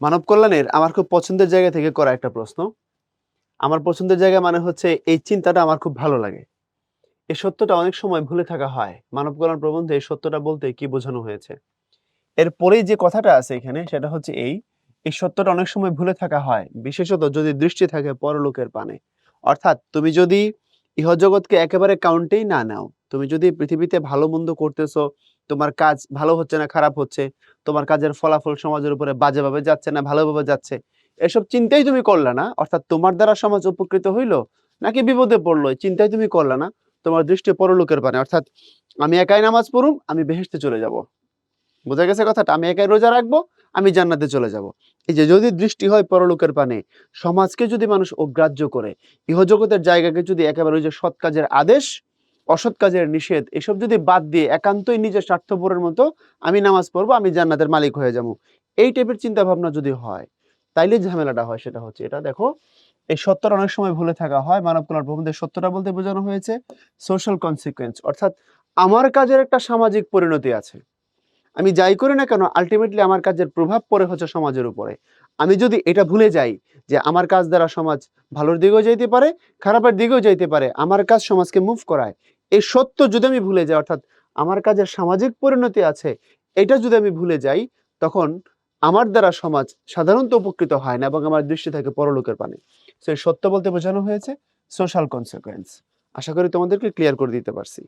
মানব কল্যাণের আমার খুব পছন্দের জায়গা থেকে করা একটা প্রশ্ন। আমার পছন্দের জায়গা মানে হচ্ছে এই চিন্তাটা আমার খুব ভালো লাগে। এই সত্যটা অনেক সময় ভুলে থাকা হয়। মানব কল্যাণ প্রবন্ধে এই সত্যটা বলতে কি বোঝানো হয়েছে? এরপরেই যে কথাটা আছে এখানে সেটা হচ্ছে এই এই সত্যটা অনেক সময় ভুলে থাকা হয়। বিশেষত যদি দৃষ্টি থাকে পরলোকের পানে। অর্থাৎ তুমি যদি ইহজগৎকে একেবারে কাউন্টেই না নাও। তুমি যদি পৃথিবীতে ভালো মন্দ করতেছো, তোমার কাজ ভালো হচ্ছে না খারাপ হচ্ছে, তোমার কাজের ফলাফল সমাজের উপরে বাজেভাবে যাচ্ছে না, ভালোভাবে যাচ্ছে, এসব চিন্তাই তুমি করলা না? অর্থাৎ তোমার দ্বারা সমাজ উপকৃত হইল, নাকি বিপদে পড়ল? চিন্তাই তুমি করলা না? তোমার দৃষ্টি পরলোকের পানে অর্থাৎ আমি একাই নামাজ পড়ুম, আমি বেহেশতে চলে যাব। বোঝা গেছে কথাটা? আমি একাই রোজা রাখব আমি জান্নাতে চলে যাব। এই যে যদি দৃষ্টি হয় পরলোকের পানে, সমাজকে যদি মানুষ অগ্রাহ্য করে, ইহজগতের জায়গাকে যদি একেবারে ওই যে সৎ কাজের আদেশ, অসৎ কাজের নিষেধ, এসব যদি বাদ দিয়ে একান্তই নিজের স্বার্থপরের মতো আমি নামাজ পড়ব, আমি জান্নাতের মালিক হয়ে যাব। এই টাইপের চিন্তা ভাবনা যদি হয়, তাইলে ঝামেলাটা হয়, সেটা হচ্ছে এটা। দেখো, এই সত্যটা অনেক সময় ভুলে থাকা হয়। মানব কল্যাণ প্রবন্ধের সত্যটা বলতে বোঝানো হয়েছে সোশ্যাল কনসিকুয়েন্স অর্থাৎ আমার কাজের একটা সামাজিক পরিণতি আছে। আমি যাই করি না কেন আলটিমেটলি আমার কাজের প্রভাব পড়ে হচ্ছে সমাজের উপরে। আমি যদি এটা ভুলে যাই যে আমার কাজ দ্বারা সমাজ ভালোর দিকেও যাইতে পারে, খারাপের দিকেও যাইতে পারে, আমার কাজ সমাজকে মুভ করায়। এই সত্য যদি আমি ভুলে যাই, অর্থাৎ আমার কাজের সামাজিক পরিণতি আছে, এটা যদি আমি ভুলে যাই, তখন আমার দ্বারা সমাজ সাধারণত উপকৃত হয় না এবং আমার দৃষ্টি থাকে পরলোকের পানে। সেই সত্য বলতে বোঝানো হয়েছে সোশ্যাল কনসিকুয়েন্স আশা করি তোমাদেরকে ক্লিয়ার করে দিতে পারছি।